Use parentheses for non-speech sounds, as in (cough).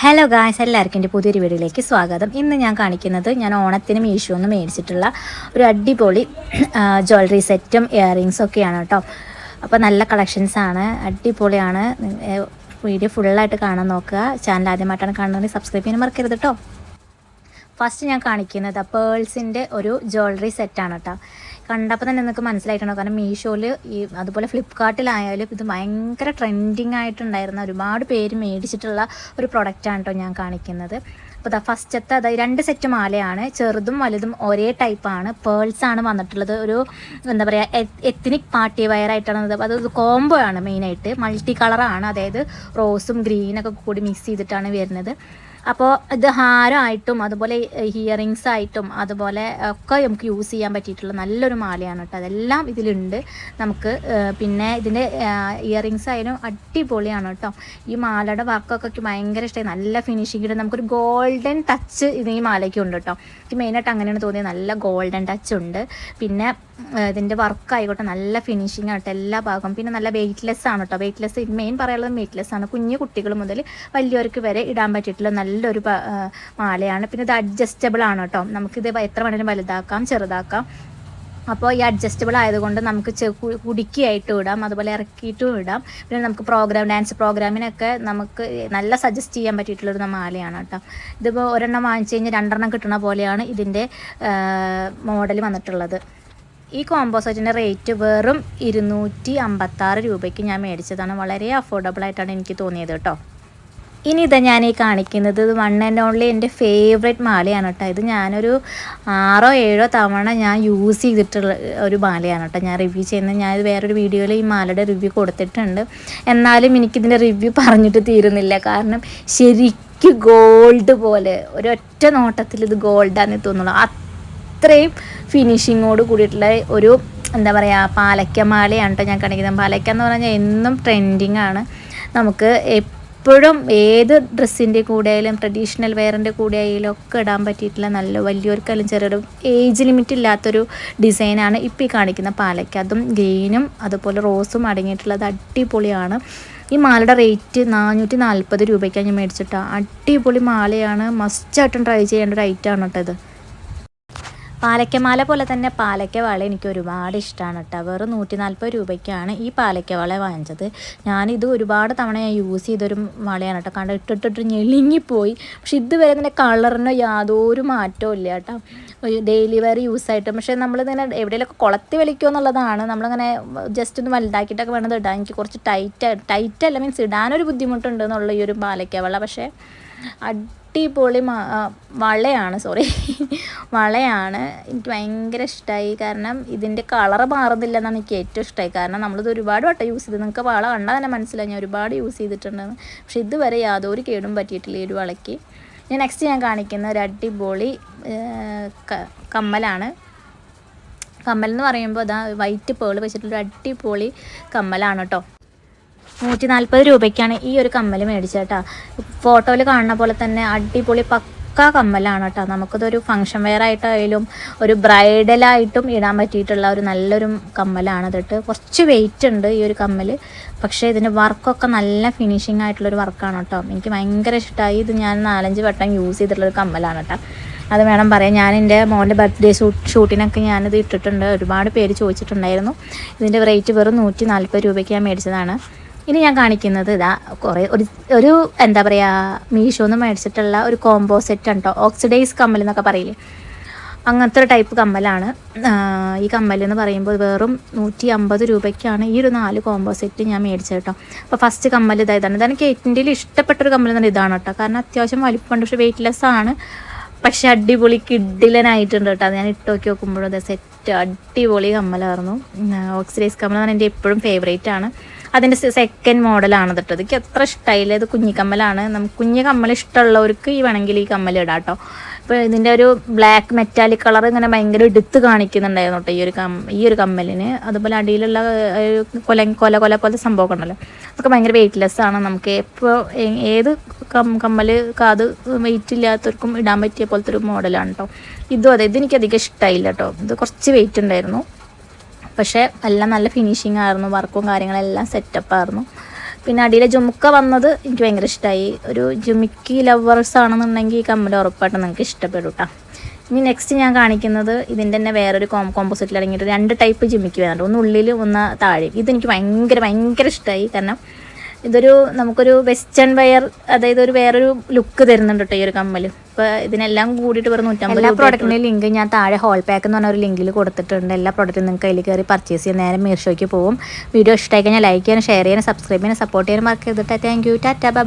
Hello guys എല്ലാവർക്കും എന്റെ പുതിയൊരു വീഡിയോയിലേക്ക് സ്വാഗതം. ഇന്ന് ഞാൻ കാണിക്കുന്നത് ഞാൻ ഓണത്തിന് മീഷോ മേടിച്ചിട്ടുള്ള ഒരു അടിപൊളി ജ്വല്ലറി സെറ്റും ഇയറിങ്സും ഒക്കെയാണ് കേട്ടോ. അപ്പോൾ നല്ല കളക്ഷൻസാണ് അടിപൊളിയാണ്. വീഡിയോ ഫുള്ളായിട്ട് കാണാൻ നോക്കുക. ചാനൽ ആദ്യമായിട്ടാണ് കാണുന്നത് സബ്സ്ക്രൈബ് ചെയ്യാൻ മറക്കരുത് കേട്ടോ. ഫസ്റ്റ് ഞാൻ കാണിക്കുന്നത് പേൾസിന്റെ ഒരു ജ്വല്ലറി സെറ്റാണ് കേട്ടോ കണ്ടപ്പോൾ തന്നെ നിങ്ങൾക്ക് മനസ്സിലായിട്ടുണ്ടോ കാരണം മീഷോയിൽ ഈ അതുപോലെ ഫ്ലിപ്കാർട്ടിലായാലും ഇത് ഭയങ്കര ട്രെൻഡിങ് ആയിട്ടുണ്ടായിരുന്ന ഒരുപാട് പേര് മേടിച്ചിട്ടുള്ള ഒരു പ്രൊഡക്റ്റാണ് കേട്ടോ ഞാൻ കാണിക്കുന്നത്. അപ്പോൾ ദാ ഫസ്റ്റത്തെ അതായത് രണ്ട് സെറ്റ് മാലയാണ്. ചെറുതും വലുതും ഒരേ ടൈപ്പാണ് പേൾസ് ആണ് വന്നിട്ടുള്ളത്. ഒരു എന്താ പറയുക എത്നിക് പാർട്ടി വയർ ആയിട്ടാണ് ഇത് അത് കോംബോ ആണ് മെയിനായിട്ട് മൾട്ടി കളറാണ് അതായത് റോസും ഗ്രീനൊക്കെ കൂടി മിക്സ് ചെയ്തിട്ടാണ് വരുന്നത്. അപ്പോൾ ഇത് ഹാരമായിട്ടും അതുപോലെ ഹിയറിങ്സ് ആയിട്ടും അതുപോലെ ഒക്കെ നമുക്ക് യൂസ് ചെയ്യാൻ പറ്റിയിട്ടുള്ള നല്ലൊരു മാലയാണ് കേട്ടോ. അതെല്ലാം ഇതിലുണ്ട്. നമുക്ക് പിന്നെ ഇതിന്റെ ഇയറിങ്സ് ആയാലും അടിപൊളിയാണ് കേട്ടോ. ഈ മാലയുടെ വർക്കൊക്കെ ഭയങ്കര ഇഷ്ടമായി നല്ല ഫിനിഷിംഗ് നമുക്കൊരു ഗോൾഡൻ ടച്ച് ഇത് ഈ മാലയ്ക്ക് ഉണ്ട് കേട്ടോ. എനിക്ക് മെയിനായിട്ട് അങ്ങനെയാണ് തോന്നിയത്. നല്ല ഗോൾഡൻ ടച്ച് ഉണ്ട്. പിന്നെ ഇതിന്റെ വർക്ക് ആയിക്കോട്ടെ. നല്ല ഫിനിഷിംഗ് ആകട്ടെ എല്ലാ ഭാഗം പിന്നെ നല്ല വെയിറ്റ്ലെസ് ആണ് കേട്ടോ. വെയ്റ്റ്ലെസ് മെയിൻ പറയാനുള്ളത് വെയ്റ്റ്ലെസ് ആണ്. കുഞ്ഞു കുട്ടികൾ മുതൽ വലിയവർക്ക് വരെ ഇടാൻ പറ്റിയിട്ടുള്ള നല്ലൊരു മാലയാണ്. പിന്നെ ഇത് അഡ്ജസ്റ്റബിൾ ആണ് കേട്ടോ. നമുക്കിത് എത്ര വേണേലും വലുതാക്കാം ചെറുതാക്കാം. അപ്പോൾ ഈ അഡ്ജസ്റ്റബിൾ ആയതുകൊണ്ട് നമുക്ക് കുടുക്കിയായിട്ടും ഇടാം അതുപോലെ ഇറക്കിയിട്ടും ഇടാം. പിന്നെ നമുക്ക് പ്രോഗ്രാം ഡാൻസ് പ്രോഗ്രാമിനൊക്കെ നമുക്ക് നല്ല സജസ്റ്റ് ചെയ്യാൻ പറ്റിയിട്ടുള്ളൊരു മാലയാണ് കേട്ടോ. ഇതിപ്പോൾ ഒരെണ്ണം വാങ്ങിച്ചു കഴിഞ്ഞാൽ രണ്ടെണ്ണം കിട്ടുന്ന പോലെയാണ് ഇതിന്റെ മോഡൽ വന്നിട്ടുള്ളത്. ഈ കോംബോ സെറ്റിന്റെ റേറ്റ് വെറും ഇരുന്നൂറ്റി അമ്പത്താറ് രൂപയ്ക്ക് ഞാൻ മേടിച്ചതാണ്. വളരെ അഫോർഡബിൾ ആയിട്ടാണ് എനിക്ക് തോന്നിയത് കേട്ടോ. ഇനി ഇതാ ഞാൻ ഈ കാണിക്കുന്നത് വൺ ആൻഡ് ഓൺലി എന്റെ ഫേവറേറ്റ് മാലയാണ് കേട്ടോ ഇത് ഞാനൊരു ആറോ ഏഴോ തവണ ഞാൻ യൂസ് ചെയ്തിട്ടുള്ള ഒരു മാലയാണ് കേട്ടോ ഞാൻ റിവ്യൂ ചെയ്യുന്നത് ഞാൻ വേറൊരു വീഡിയോയിൽ ഈ മാലയുടെ റിവ്യൂ കൊടുത്തിട്ടുണ്ട്. എന്നാലും എനിക്കിതിന്റെ റിവ്യൂ പറഞ്ഞിട്ട് തീരുന്നില്ല. കാരണം ശരിക്കും ഗോൾഡ് പോലെ ഒരൊറ്റ നോട്ടത്തിൽ ഇത് ഗോൾഡാന്ന് തോന്നുള്ളൂ അത്രയും ഫിനിഷിങ്ങോട് കൂടിയിട്ടുള്ള ഒരു എന്താ പറയുക പാലക്ക മാലയാണ് കേട്ടോ ഞാൻ കാണിക്കുന്നത്. പാലക്ക എന്ന് പറഞ്ഞാൽ എന്നും ട്രെൻഡിങ് ആണ്. നമുക്ക് എപ്പോഴും ഏത് ഡ്രസ്സിന്റെ കൂടെ ആയാലും ട്രഡീഷണൽ വെയറിന്റെ കൂടെ ആയാലും ഒക്കെ ഇടാൻ പറ്റിയിട്ടുള്ള നല്ല വലിയവർക്കായാലും ചെറിയൊരു ഏജ് ലിമിറ്റ് ഇല്ലാത്തൊരു ഡിസൈനാണ് ഇപ്പോൾ ഈ കാണിക്കുന്ന പാലയ്ക്ക്. അതും ഗ്രീനും അതുപോലെ റോസും അടങ്ങിയിട്ടുള്ളത് അടിപൊളിയാണ്. ഈ മാലയുടെ റേറ്റ് നാനൂറ്റി നാൽപ്പത് രൂപയ്ക്കാണ് ഞാൻ മേടിച്ചിട്ടാണ് അടിപൊളി മാലയാണ്. മസ്റ്റായിട്ടും ട്രൈ ചെയ്യേണ്ട ഒരു ഐറ്റമാണ് കേട്ടോ ഇത്. പാലക്കമാല പോലെ തന്നെ പാലക്കവാള എനിക്ക് ഒരുപാട് ഇഷ്ടമാണ് കേട്ടോ വെറും നൂറ്റി നാൽപ്പത് രൂപയ്ക്കാണ് ഈ പാലക്കവാള വാങ്ങിച്ചത്. ഞാനിത് ഒരുപാട് തവണ ഞാൻ യൂസ് ചെയ്തൊരു വളയാണ് കേട്ടോ കണ്ട്? ഇട്ടിട്ടിട്ട് ഞെളിങ്ങിപ്പോയി. പക്ഷെ ഇതുവരെ ഇതിന്റെ കളറിന് യാതൊരു മാറ്റവും ഇല്ല കേട്ടോ ഡെയിലി വെയർ യൂസ് ആയിട്ട്. പക്ഷേ നമ്മളിങ്ങനെ എവിടെയെങ്കിലുമൊക്കെ കുളത്തി വലിക്കുമോ എന്നുള്ളതാണ്. നമ്മളിങ്ങനെ ജസ്റ്റ് ഒന്ന് വലുതാക്കിയിട്ടൊക്കെ വേണം ഇടാം എനിക്ക് കുറച്ച് ടൈറ്റ് ടൈറ്റ് അല്ല. മീൻസ് ഇടാനൊരു ബുദ്ധിമുട്ടുണ്ട് എന്നുള്ള ഈ ഒരു പാലക്കവള. പക്ഷേ അടിപൊളി വളയാണ് സോറി (laughs) വളയാണ് എനിക്ക് ഭയങ്കര ഇഷ്ടമായി കാരണം ഇതിന്റെ കളറ് മാറുന്നില്ല എന്നാണ് എനിക്ക് ഏറ്റവും ഇഷ്ടമായി കാരണം നമ്മളിത് ഒരുപാട് വട്ടം യൂസ് ചെയ്ത്. നിങ്ങൾക്ക് വള കണ്ടാൽ തന്നെ മനസ്സിലായി ഞാൻ ഒരുപാട് യൂസ് ചെയ്തിട്ടുണ്ടെന്ന്. പക്ഷെ ഇതുവരെ യാതൊരു കേടും പറ്റിയിട്ടില്ല ഈ ഒരു വളയ്ക്ക്. ഞാൻ നെക്സ്റ്റ് ഞാൻ കാണിക്കുന്ന ഒരു അടിപൊളി കമ്മലാണ്. കമ്മൽ എന്ന് പറയുമ്പോൾ അതാ വൈറ്റ് പേൾ വെച്ചിട്ടുള്ളൊരു അടിപൊളി കമ്മലാണ് കേട്ടോ നൂറ്റി നാൽപ്പത് രൂപയ്ക്കാണ് ഈ ഒരു കമ്മൽ മേടിച്ചേട്ടാ ഫോട്ടോയിൽ കാണുന്ന പോലെ തന്നെ അടിപൊളി പക്ക കമ്മലാണ് കേട്ടോ. നമുക്കിതൊരു ഫങ്ഷൻ വെയർ ആയിട്ടായാലും ഒരു ബ്രൈഡലായിട്ടും ഇടാൻ പറ്റിയിട്ടുള്ള ഒരു നല്ലൊരു കമ്മലാണ് ഇതിട്ട് കുറച്ച് വെയിറ്റ് ഉണ്ട് ഈ ഒരു കമ്മൽ പക്ഷേ ഇതിന്റെ വർക്കൊക്കെ നല്ല ഫിനിഷിംഗ് ആയിട്ടുള്ളൊരു വർക്കാണ് കേട്ടോ. എനിക്ക് ഭയങ്കര ഇഷ്ടമായി ഇത് ഞാൻ നാലഞ്ച് വട്ടം യൂസ് ചെയ്തിട്ടുള്ള ഒരു കമ്മലാണ് കേട്ടോ. അത് വേണം പറയാം ഞാൻ എന്റെ മോന്റെ ബർത്ത്ഡേ ഷൂട്ട് ഷൂട്ടിനൊക്കെ ഞാനിത് ഇട്ടിട്ടുണ്ട്. ഒരുപാട് പേര് ചോദിച്ചിട്ടുണ്ടായിരുന്നു. ഇതിന്റെ റേറ്റ് വെറും നൂറ്റി നാൽപ്പത് രൂപയ്ക്ക് ഞാൻ മേടിച്ചതാണ്. ഇനി ഞാൻ കാണിക്കുന്നത് ഇതാ കുറേ ഒരു ഒരു എന്താ പറയുക മീഷോന്ന് മേടിച്ചിട്ടുള്ള ഒരു കോംബോ സെറ്റ് ഉണ്ടോ? ഓക്സിഡൈസ് കമ്മൽ എന്നൊക്കെ പറയില്ലേ? അങ്ങനത്തെ ഒരു ടൈപ്പ് കമ്മലാണ്. ഈ കമ്മൽ എന്ന് പറയുമ്പോൾ വെറും നൂറ്റി അമ്പത് രൂപയ്ക്കാണ് ഈ ഒരു നാല് കോംബോ സെറ്റ് ഞാൻ മേടിച്ചത് കേട്ടോ അപ്പോൾ ഫസ്റ്റ് കമ്മൽ ഇതായതാണ് ഇതാണ്. എനിക്ക് കൂടുതൽ ഇഷ്ടപ്പെട്ടൊരു കമ്മൽ എന്ന് ഇതാണ് കേട്ടോ കാരണം അത്യാവശ്യം വലിപ്പമുണ്ട് പക്ഷേ വെയിറ്റ്ലെസ് ആണ്. പക്ഷേ അടിപൊളി കിഡിലനായിട്ടുണ്ട് കേട്ടോ ഞാൻ ഇട്ട് നോക്കി നോക്കുമ്പോഴും അത് സെറ്റ് അടിപൊളി കമ്മലായിരുന്നു. ഓക്സിഡൈസ് കമ്മൽ എന്ന് എന്റെ എപ്പോഴും ഫേവറേറ്റ് ആണ്. അതിന്റെ സെക്കൻഡ് മോഡലാണ് കേട്ടോ ഇതൊക്കെ എത്ര ഇഷ്ടമായില്ല ഇത് കുഞ്ഞിക്കമ്മലാണ് നമുക്ക് കുഞ്ഞു കമ്മൽ ഇഷ്ടമുള്ളവർക്ക് ഈ വേണമെങ്കിൽ ഈ കമ്മൽ ഇടാം കേട്ടോ ഇപ്പോൾ ഇതിന്റെ ഒരു ബ്ലാക്ക് മെറ്റാലിക് കളർ ഇങ്ങനെ ഭയങ്കര എടുത്ത് കാണിക്കുന്നുണ്ടായിരുന്നു കേട്ടോ ഈ ഒരു കം ഈ ഒരു കമ്മലിന്. അതുപോലെ അടിയിലുള്ള കൊല കൊല കൊല പോലത്തെ സംഭവമൊക്കെ ഉണ്ടല്ലോ. അതൊക്കെ ഭയങ്കര വെയ്റ്റ്ലെസ് ആണ്. നമുക്ക് ഇപ്പോൾ ഏത് കം കമ്മൽ കാത് വെയിറ്റ് ഇല്ലാത്തവർക്കും ഇടാൻ പറ്റിയ പോലത്തെ ഒരു മോഡലാണ് കേട്ടോ ഇതും അതെ. ഇതെനിക്ക് അധികം ഇഷ്ടമായില്ല കേട്ടോ ഇത് കുറച്ച് വെയിറ്റ് ഉണ്ടായിരുന്നു. പക്ഷേ എല്ലാം നല്ല ഫിനിഷിംഗ് ആയിരുന്നു. വർക്കും കാര്യങ്ങളെല്ലാം സെറ്റപ്പ് ആയിരുന്നു. പിന്നെ അടിയിലെ ജുമുക്ക വന്നത് എനിക്ക് ഭയങ്കര ഇഷ്ടമായി ഒരു ജുമുക്കി ലവേഴ്സ് ആണെന്നുണ്ടെങ്കിൽ ഈ കമ്മൽ ഉറപ്പായിട്ടും നിങ്ങൾക്ക് ഇഷ്ടപ്പെടും കേട്ടോ ഇനി നെക്സ്റ്റ് ഞാൻ കാണിക്കുന്നത് ഇതിന്റെ തന്നെ വേറൊരു കോം കോമ്പോസിറ്റിൽ അടങ്ങിയിട്ട് രണ്ട് ടൈപ്പ് ജിമ്മിക്ക് വേണ്ട ഒന്ന് ഉള്ളിൽ ഒന്ന് താഴെ. ഇതെനിക്ക് ഭയങ്കര ഭയങ്കര ഇഷ്ടമായി കാരണം ഇതൊരു നമുക്കൊരു വെസ്റ്റേൺ വെയർ അതായത് ഒരു വേറൊരു ലുക്ക് തരുന്നുണ്ട് കേട്ടോ ഈ ഒരു കമ്മൽ ഇപ്പോൾ ഇതിനെല്ലാം കൂടിയിട്ട് വെറും നൂറ്റമ്പത് എല്ലാ പ്രോഡക്റ്റിന്റെ ലിങ്ക് ഞാൻ താഴെ ഹോൾ പാക്ക് എന്ന് പറഞ്ഞ ഒരു ലിങ്കിൽ കൊടുത്തിട്ടുണ്ട്. എല്ലാ പ്രോഡക്റ്റും നിങ്ങൾക്ക് അതിൽ കയറി പർച്ചേസ് ചെയ്യാൻ നേരെ മീർഷോയ്ക്ക് പോകും വീഡിയോ ഇഷ്ടമായി കഴിഞ്ഞാൽ ലൈക്ക് ചെയ്യാനും ഷെയർ ചെയ്യാനും സബ്സ്ക്രൈബ് ചെയ്യാനും സപ്പോർട്ട് ചെയ്യാൻ മാർക്ക് ചെയ്തിട്ട് താങ്ക് യു ടാറ്റ ബൈ